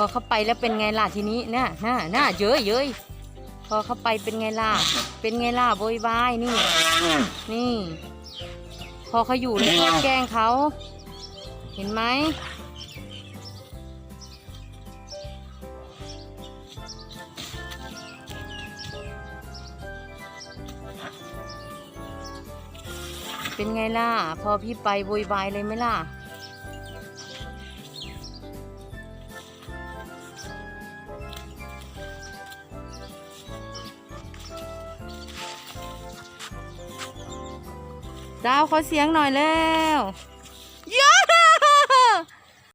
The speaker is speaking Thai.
พอเข้าไปแล้วเป็นไงล่ะทีนี้น่ะน่ะน่ะเย้ยเย้ยพอเข้าไปเป็นไงล่ะ เป็นไงล่ะโวยวายนี่ นี่ พอเขาอยู่แล้วแกล้งเขา เห็นไหมเป็นไงล่ะ พอพี่ไปโวยวายเลยไหมล่ะ ดาวขอเสียงหน่อยแล้วย้